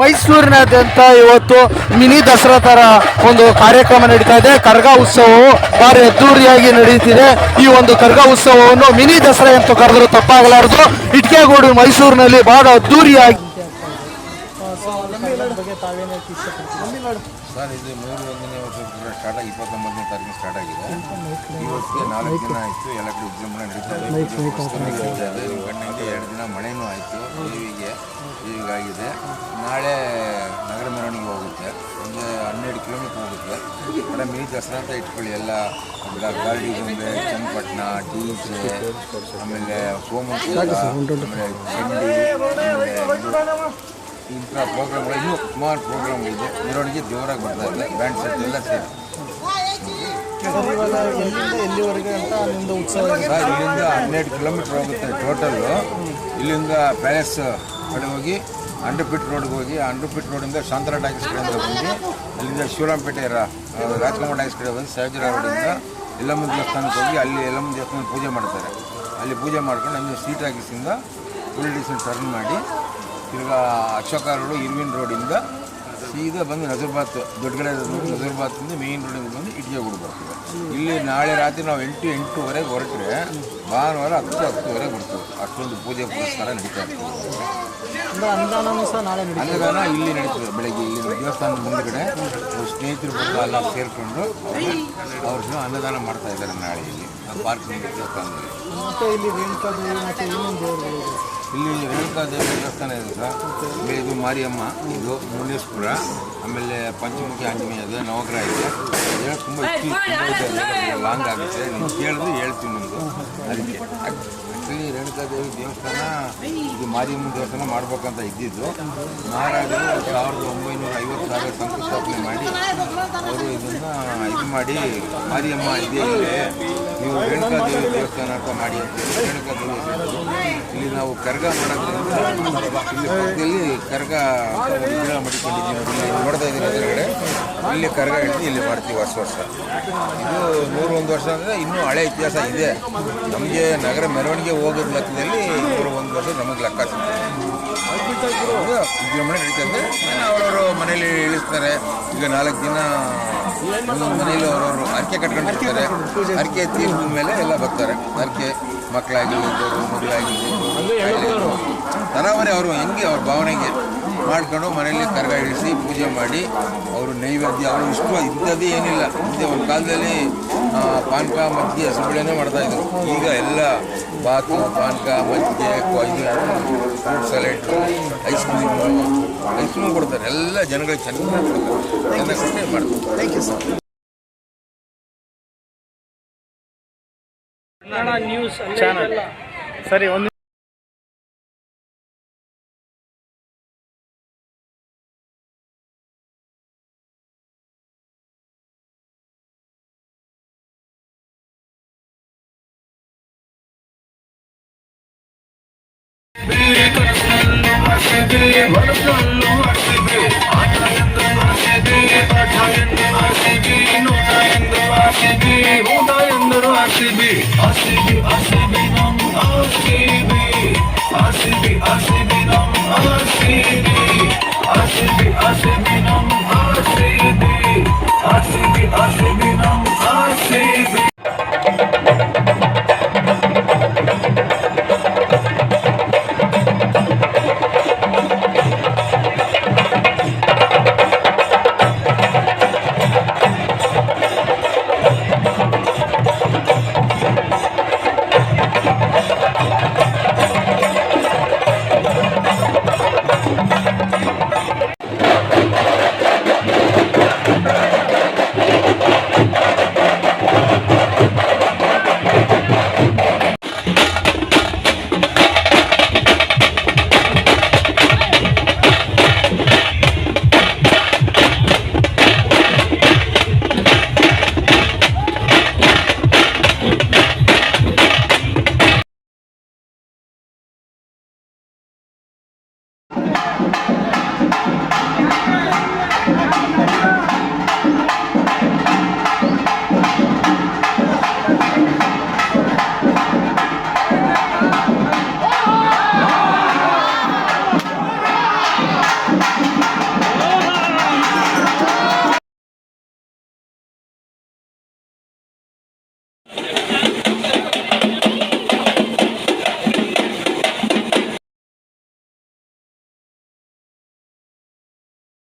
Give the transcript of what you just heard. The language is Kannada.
ಮೈಸೂರಿನಾದ್ಯಂತ ಇವತ್ತು ಮಿನಿ ದಸರಾ ತರ ಒಂದು ಕಾರ್ಯಕ್ರಮ ನಡೀತಾ ಇದೆ. ಕರ್ಗ ಉತ್ಸವವು ಭಾರಿ ಅದ್ದೂರಿಯಾಗಿ ನಡೆಯುತ್ತಿದೆ. ಈ ಒಂದು ಕರ್ಗ ಉತ್ಸವವನ್ನು ಮಿನಿ ದಸರಾ ಅಂತ ಕರೆದರೂ ತಪ್ಪಾಗಲಾರದು. ಇಟ್ಕೆಗೂಡು ಮೈಸೂರಿನಲ್ಲಿ ಬಹಳ ಅದ್ದೂರಿಯಾಗಿ ಸರ್, ಇದು ಮೂರು ಒಂದನೇ ವರ್ಷ ಸ್ಟಾರ್ಟ್ ಆಗಿ ಇಪ್ಪತ್ತೊಂಬತ್ತನೇ ತಾರೀಕು ಸ್ಟಾರ್ಟ್ ಆಗಿದೆ. ಇವತ್ತಿಗೆ ನಾಲ್ಕು ದಿನ ಆಯಿತು, ಎಲ್ಲ ಕಡೆ ವಿಜೃಂಭಣೆ ನಡೀತಾ ಇದೆ. ಎರಡು ದಿನ ಮಳೆನೂ ಆಯಿತು. ಹೀಗಾಗಿದೆ. ನಾಳೆ ನಗರ ಮೆರವಣಿಗೆ ಹೋಗುತ್ತೆ. ಒಂದು ಹನ್ನೆರಡು ಕಿಲೋಮೀಟ್ರ್ ಹೋಗುತ್ತೆ. ಕಡೆ ಮೀ ದಸರಾ ಅಂತ ಇಟ್ಕೊಳ್ಳಿ. ಎಲ್ಲ ಗಾಡಿ ಗೊಂಬೆ ಚನ್ನಪಟ್ಟಣ ಡಿ ಜೆ ಆಮೇಲೆ ಹೋಮ್ ಆಮೇಲೆ ಚಂಡಿ ಇದು ಇಂಥ ಪ್ರೋಗ್ರಾಮ್ಗಳು ಇನ್ನೂ ಸುಮಾರು ಪ್ರೋಗ್ರಾಮ್ಗಳಿದೆ ಮೆರವಣಿಗೆ ಜೋರಾಗಿ ಬರ್ತಾ ಇದೆ. ಬ್ಯಾಂಡ್ ಸೆಟ್ ಎಲ್ಲ ಸೇರಿ. ಎಲ್ಲಿವರೆಗೆ ಅಂತ ಒಂದು ಉತ್ಸವ ಸರ್ ಇಲ್ಲಿಂದ ಹನ್ನೆರಡು ಕಿಲೋಮೀಟ್ರ್ ಹೋಗುತ್ತೆ ಟೋಟಲ್ಲು ಇಲ್ಲಿಂದ ಪ್ಯಾಲೇಸ್ ಕಡೆ ಹೋಗಿ ಅಂಡರ್ಪಿಟ್ ರೋಡ್ಗೆ ಹೋಗಿ ಅಂಡರ್ಪಿಟ್ ರೋಡಿಂದ ಶಾಂತರಾ ಟ್ಯಾಕ್ಸ್ ಕಡೆಯಿಂದ ಬಂದು ಅಲ್ಲಿಂದ ಆ, ರಾಜ್ಕುಮಾರ್ ಟ್ಯಾಕ್ಸ್ ಕಡೆ ಬಂದು ಸಹಜರ ರೋಡಿಂದ ಯಲ್ಲಮ್ಮ ದೇವಸ್ಥಾನಕ್ಕೆ ಹೋಗಿ ಅಲ್ಲಿ ಯಲ್ಲಮ್ಮ ದೇವಸ್ಥಾನಕ್ಕೆ ಪೂಜೆ ಮಾಡ್ತಾರೆ. ಅಲ್ಲಿ ಪೂಜೆ ಮಾಡ್ಕೊಂಡು ಅಲ್ಲಿ ಸೀಟ್ ಹಾಕಿಸಿಂದ ಫುಲ್ ಟರ್ನ್ ಮಾಡಿ ತಿರ್ಗಾ ಅಶೋಕ ರೋಡು ಇರ್ವಿನ್ ರೋಡಿಂದ ಸೀದಾ ಬಂದು ನಜರ್ಬಾತ್ ದೊಡ್ಡಗಡೆ ನಜರ್ಬಾತಿಂದ ಮೇನ್ ರೋಡಿಂದ ಬಂದು ಇಟ್ಗೆಗೂಡು ಬರ್ತದೆ. ಇಲ್ಲಿ ನಾಳೆ ರಾತ್ರಿ ನಾವು ಎಂಟು ಎಂಟೂವರೆಗೆ ಹೊರಟ್ರೆ ಭಾನುವಾರ ಹತ್ತು ಹತ್ತುವರೆಗೆ ಬರ್ತದೆ ಅಷ್ಟೊಂದು ಪೂಜೆ ಪುರಸ್ಕಾರ ನಡೀತಾ ಇರ್ತದೆ. ಅನ್ನದಾನ ಇಲ್ಲಿ ನಡೀತದೆ. ಬೆಳಗ್ಗೆ ಇಲ್ಲಿ ದೇವಸ್ಥಾನದ ಮುಂದುಗಡೆ ಸ್ನೇಹಿತರು ಬಂದು ಎಲ್ಲ ಸೇರಿಕೊಂಡು ಅವ್ರ ಅನ್ನದಾನ ಮಾಡ್ತಾ ಇದ್ದಾರೆ ನಾಳೆ ಇಲ್ಲಿ ಪಾರ್ಕ್ ದೇವಸ್ಥಾನದಲ್ಲಿ. ಮತ್ತೆ ಇಲ್ಲಿ ರೇಣುಕಾದೇವಿ. ಇಲ್ಲಿ ರೇಣುಕಾದೇವಿ ದೇವಸ್ಥಾನ ಇದೆ ಸರ್. ಇದು ಮಾರಿಯಮ್ಮ ಇದು ಮುಂಡೇಶ್ವರ ಆಮೇಲೆ ಪಂಚಮುಖಿ ಆಂಜನೇಯ ಇದೆ ನವಗ್ರಹ ಇದೆ. ಹೇಳಕ್ ತುಂಬ ಲಾಂಗ್ ಆಗುತ್ತೆ. ನೀವು ಕೇಳಿದ್ರೆ ಹೇಳ್ತೀನಿ ನಿಮ್ಮದು ಅದಕ್ಕೆ ಆ್ಯಕ್ಚುಲಿ ರೇಣುಕಾದೇವಿ ದೇವಸ್ಥಾನ ಇದು ಮಾರಿಯಮ್ಮ ದೇವಸ್ಥಾನ ಮಾಡಬೇಕಂತ ಇದ್ದಿದ್ದು. ಮಹಾರಾಜರು ಸಾವಿರದ ಒಂಬೈನೂರ ಐವತ್ತು ಸಾವಿರ ಶಂಕುಸ್ಥಾಪನೆ ಮಾಡಿ ಅವರು ಇದನ್ನು ಇದು ಮಾಡಿ ಮಾರಿಯಮ್ಮ ಇದೆ ಇಲ್ಲಿ ದೇವಸ್ಥಾನ ಅಂತ ಮಾಡಿ. ಇಲ್ಲಿ ನಾವು ಕರ್ಗ ಮಾಡೋದ್ರಿಂದ ಇಲ್ಲಿ ಕರ್ಗ ಮಡಿಕೊಂಡಿದ್ದೀವಿ. ನೋಡ್ತಾ ಇದ್ದೀವಿ ಎದುರುಗಡೆ. ಇಲ್ಲಿ ಕರ್ಗ ಹಿಡಿದು ಇಲ್ಲಿ ಮಾಡ್ತೀವಿ ವರ್ಷ ವರ್ಷ. ಇದು ನೂರ ಒಂದು ವರ್ಷ ಅಂದರೆ ಇನ್ನೂ ಹಳೆ ಇತಿಹಾಸ ಇದೆ. ನಮಗೆ ನಗರ ಮೆರವಣಿಗೆ ಹೋಗಿದ್ದ ಲೆಕ್ಕದಲ್ಲಿ ಒಂದು ವರ್ಷ ನಮಗೆ ಲೆಕ್ಕ ವಿಜೃಂಭಣೆ ನಡೀತದೆ ಅವರವರು ಮನೇಲಿ ಇಳಿಸ್ತಾರೆ. ಈಗ ನಾಲ್ಕು ದಿನ ಮನೇಲಿ ಅವರವರು ಅರ್ಕೆ ಕಟ್ಕೊಂಡಿರ್ತಾರೆ. ಅರ್ಕೆ ತೀರಿದ ಮೇಲೆ ಎಲ್ಲ ಬರ್ತಾರೆ. ಅರ್ಕೆ ಮಕ್ಕಳಾಗಿರ್ಲಿ ಮದುವೆಯಾಗಿರ್ಬೋದು. ತರಾವರಿ ಅವರು ಹೆಂಗೆ ಅವ್ರ ಭಾವನೆಗೆ ಮಾಡ್ಕೊಂಡು ಮನೆಯಲ್ಲಿ ಕರಗ ಇಳಿಸಿ ಪೂಜೆ ಮಾಡಿ ಅವರು ನೈವೇದ್ಯ ಅವರು ಇಷ್ಟು ಇದ್ದದ್ದು ಏನಿಲ್ಲ. ಮುಂದೆ ಒಂದು ಕಾಲದಲ್ಲಿ ಪಾನಕ ಮಜ್ಜಿಗೆ ಹಸುಬಳೆನೇ ಮಾಡ್ತಾಯಿದ್ರು ಈಗ ಎಲ್ಲ ಬಾತು ಪಾನಕ ಮಜ್ಜಿಗೆ fruit salad ice cream ice cream ಕೊಡ್ತಾರೆ. ಎಲ್ಲ ಜನಗಳಿಗೆ ಚೆನ್ನಾಗಿ ಚೆನ್ನಾಗಿ ಮಾಡ್ತಾರೆ. Thank you sir Kannada news channel ಸರಿ ಒಂದು ಬಡತನ್ನು ಹಾಕಿದೆ ಆಟ ಎಂದು ಹಾಕಿದೆ ಪಾಠ ಎಂದು asibi asibi asibi nam asibi. Asibi asibi nam asibi. Asibi asibi nam